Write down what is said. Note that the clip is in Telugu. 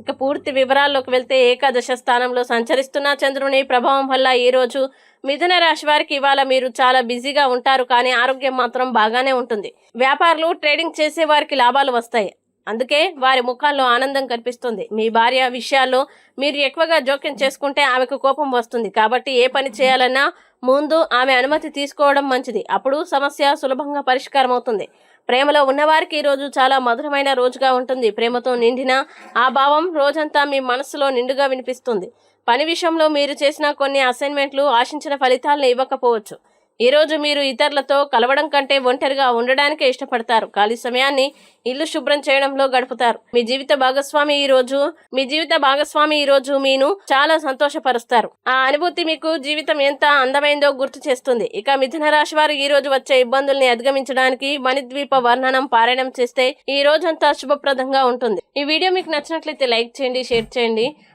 ఇక పూర్తి వివరాల్లోకి వెళ్తే ఏకాదశ స్థానంలో సంచరిస్తున్న చంద్రుని ప్రభావం వల్ల ఈ రోజు మిథున రాశి వారికి ఇవాళ మీరు చాలా బిజీగా ఉంటారు కానీ ఆరోగ్యం మాత్రం బాగానే ఉంటుంది. వ్యాపారులు ట్రేడింగ్ చేసే వారికి లాభాలు వస్తాయి. అందుకే వారి ముఖాల్లో ఆనందం కనిపిస్తుంది. మీ భార్య విషయాల్లో మీరు ఎక్కువగా జోక్యం చేసుకుంటే ఆమెకు కోపం వస్తుంది. కాబట్టి ఏ పని చేయాలన్నా ముందు ఆమె అనుమతి తీసుకోవడం మంచిది. అప్పుడు సమస్య సులభంగా పరిష్కారం అవుతుంది ప్రేమలో ఉన్నవారికి ఈ రోజు చాలా మధురమైన రోజుగా ఉంటుంది. ప్రేమతో నిండిన ఆ భావం రోజంతా మీ మనసులో నిండుగా వినిపిస్తుంది. పని విషయంలో మీరు చేసిన కొన్ని అసైన్మెంట్లు ఆశించిన ఫలితాలను ఇవ్వకపోవచ్చు. ఈరోజు మీరు ఇతరులతో కలవడం కంటే ఒంటరిగా ఉండడానికే ఇష్టపడతారు. ఖాళీ సమయాన్ని ఇల్లు శుభ్రం చేయడంలో గడుపుతారు. మీ జీవిత భాగస్వామి ఈ రోజు మీ జీవిత భాగస్వామి ఈ రోజు మీను చాలా సంతోషపరుస్తారు. ఆ అనుభూతి మీకు జీవితం ఎంత అందమైందో గుర్తు చేస్తుంది. ఇక మిథున రాశి వారు ఈ రోజు వచ్చే ఇబ్బందుల్ని అధిగమించడానికి మణిద్వీప వర్ణనం పారాయణం చేస్తే ఈ రోజంతా శుభప్రదంగా ఉంటుంది. ఈ వీడియో మీకు నచ్చినట్లయితే లైక్ చేయండి షేర్ చేయండి.